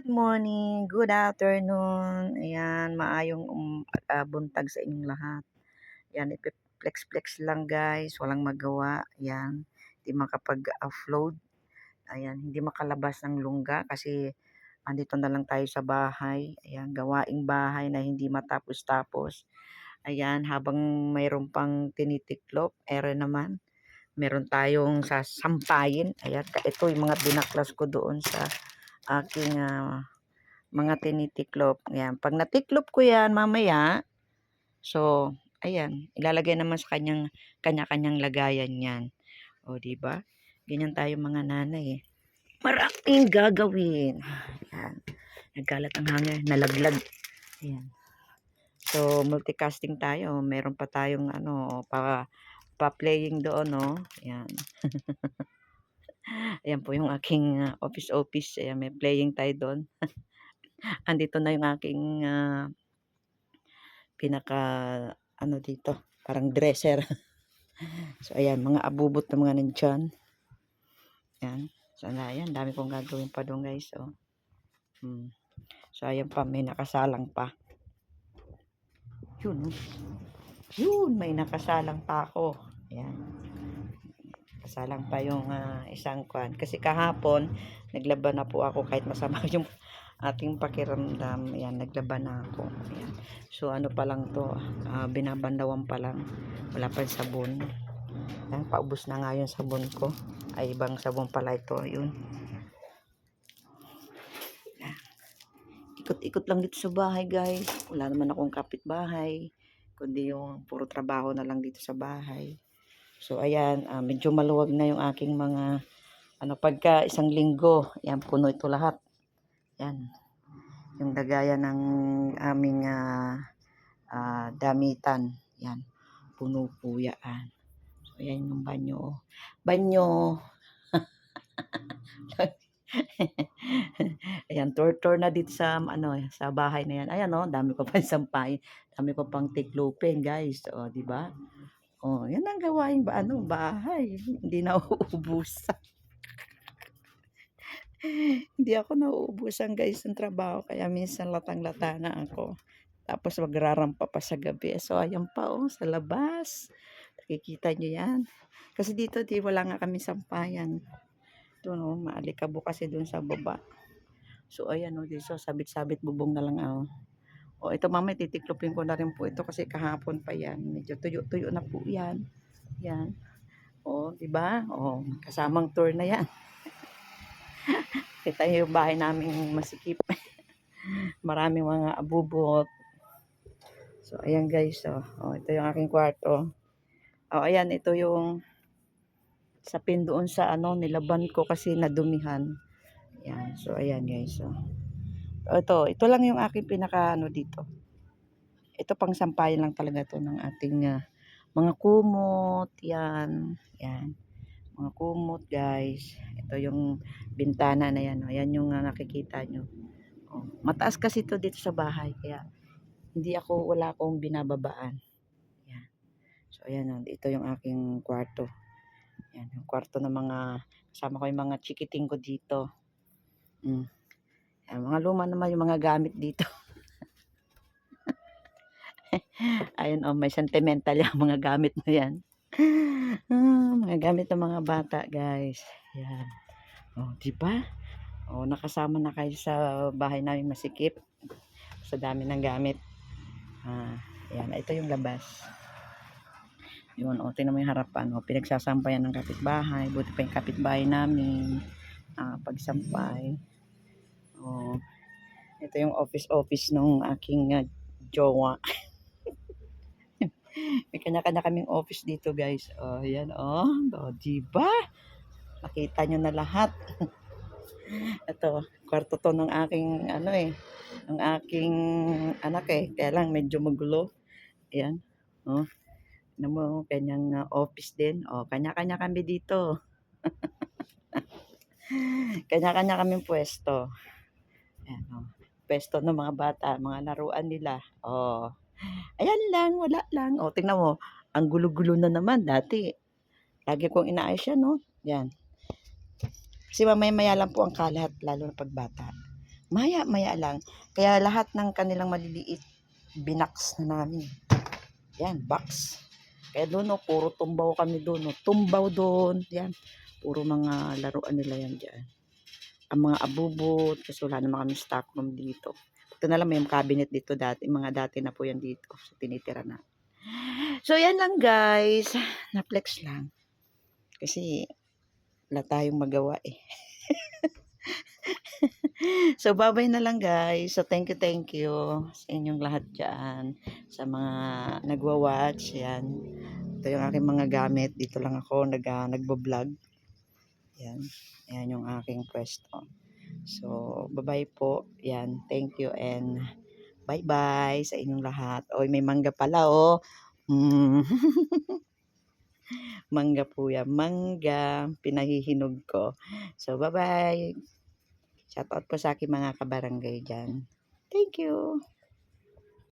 Good morning, good afternoon, ayan, maayong, um, ah, buntag sa inyong lahat. Yan, ipe-flex-flex lang guys, walang magawa, yan, hindi makapag-upload, ayan, hindi makalabas ng lungga kasi andito na lang tayo sa bahay, ayan, gawaing bahay na hindi matapos-tapos. Ayan, habang mayroon pang tinitiklop, ere naman, meron tayong sasampayin, ayan, ito yung mga binaklas ko doon sa aking uh, mga tinitiklop. Ayan. Pag natiklop ko yan mamaya, so, ayan, ilalagay naman sa kanyang, kanya-kanyang lagayan yan. O, ba? Ganyan tayo mga nanay eh. Maraming gagawin. Ayan. Nagkalat ang hangin, nalaglag. Ayan. So, multicasting tayo. Meron pa tayong ano, pa, pa-playing doon, no? Ayan. Ayan po yung aking uh, office office. Ayan, may playing tayo doon. Andito na yung aking uh, pinaka ano dito, parang dresser. so ayan, mga abubot na mga nandyan. Ayan. So ayan, dami kong gagawin pa doon guys. Oh. Hmm. So ayan pa, may nakasalang pa. Yun. Oh. Yun, may nakasalang pa ako. Ayan kasalang pa yung uh, isang kwan. Kasi kahapon, naglaban na po ako kahit masama yung ating pakiramdam. Ayan, naglaban na ako. Ayan. So, ano pa lang to, uh, binabandawan pa lang. Wala pa sabon. Ayan, paubos na nga yung sabon ko. Ay, ibang sabon pala ito. Yun. Ikot-ikot lang dito sa bahay, guys. Wala naman akong kapitbahay. Kundi yung puro trabaho na lang dito sa bahay. So, ayan, uh, medyo maluwag na yung aking mga, ano, pagka isang linggo, yan, puno ito lahat. Yan, yung dagaya ng aming uh, uh, damitan. Yan, puno po yan. So, ayan yung banyo. Banyo. ayan, tour-tour na dito sa, ano, sa bahay na yan. Ayan, oh, dami ko pang sampay. Dami ko pang tiklupin, guys. Oh, di ba? Oh, yan ang gawain ba ano, bahay. Hindi na uubusan. Hindi ako nauubusan guys ng trabaho kaya minsan latang-lata na ako. Tapos magrarampa pa sa gabi. So ayan pa oh, sa labas. Nakikita nyo yan. Kasi dito di wala nga kami sampayan. Doon oh, maalikabo kasi doon sa baba. So ayan oh, dito sabit-sabit bubong na lang oh. O ito mamaya titiklopin ko na rin po ito kasi kahapon pa yan. Medyo tuyo-tuyo na po yan. Yan. O, di ba? O, kasamang tour na yan. Kita yung bahay namin masikip. Maraming mga abubot. So, ayan guys. O, o ito yung aking kwarto. O, ayan. Ito yung sa pin doon sa ano, nilaban ko kasi nadumihan. Yan. So, ayan guys. O. Ito, ito lang yung aking pinaka ano dito. Ito pang sampayan lang talaga to ng ating uh, mga kumot, yan, yan. Mga kumot, guys. Ito yung bintana na yan, oh. yan yung uh, nakikita nyo. Oh, mataas kasi to dito sa bahay, kaya hindi ako, wala akong binababaan. Yan. So, ayan, oh, ito yung aking kwarto. Yan, yung kwarto ng mga, kasama ko yung mga chikiting ko dito. Mm. Ayan, mga luma naman yung mga gamit dito. Ayun, oh, may sentimental yung mga gamit na yan. ah, mga gamit ng mga bata, guys. Yan. Oh, di ba? Oh, nakasama na kayo sa bahay namin masikip. Sa dami ng gamit. Ah, yan, ito yung labas. Yun, oh, tingnan mo yung harapan. Oh, pinagsasampayan ng kapitbahay. Buti pa yung kapitbahay namin. Ah, pagsampay. Oh, ito yung office-office nung aking uh, jowa. May kanya-kanya kaming office dito, guys. Oh, yan, oh. oh di ba? Nakita nyo na lahat. ito, kwarto to ng aking, ano eh, ng aking anak eh. Kaya lang, medyo magulo. Ayan. Oh. Ano mo, kanyang uh, office din. Oh, kanya-kanya kami dito. kanya-kanya kaming pwesto. Ayan, oh. Pesto ng mga bata, mga laruan nila. Oh. Ayan lang, wala lang. Oh, tingnan mo. Ang gulo-gulo na naman dati. Lagi kong inaayos yan, no? Yan. Kasi mamaya-maya lang po ang kalat, lalo na pagbata. Maya-maya lang. Kaya lahat ng kanilang maliliit, binaks na namin. Yan, box. Kaya doon, no, puro tumbaw kami doon. No. Tumbaw doon. Yan. Puro mga laruan nila yan dyan. Ang mga abubot. Kasi wala naman kami stock room dito. Ito na lang may cabinet dito dati. Mga dati na po yan dito. So, tinitira na. So, yan lang guys. Na-flex lang. Kasi, wala tayong magawa eh. so, babay na lang guys. So, thank you, thank you sa inyong lahat dyan. Sa mga nagwa-watch. Yan. Ito yung aking mga gamit. Dito lang ako nag, uh, nagbo-vlog. Yan. Yan yung aking pwesto. So, bye-bye po. Yan. Thank you and bye-bye sa inyong lahat. Oy, may mangga pala, oh. Mm. mangga po yan. Mangga. Pinahihinog ko. So, bye-bye. Shout out po sa aking mga kabarangay dyan. Thank you.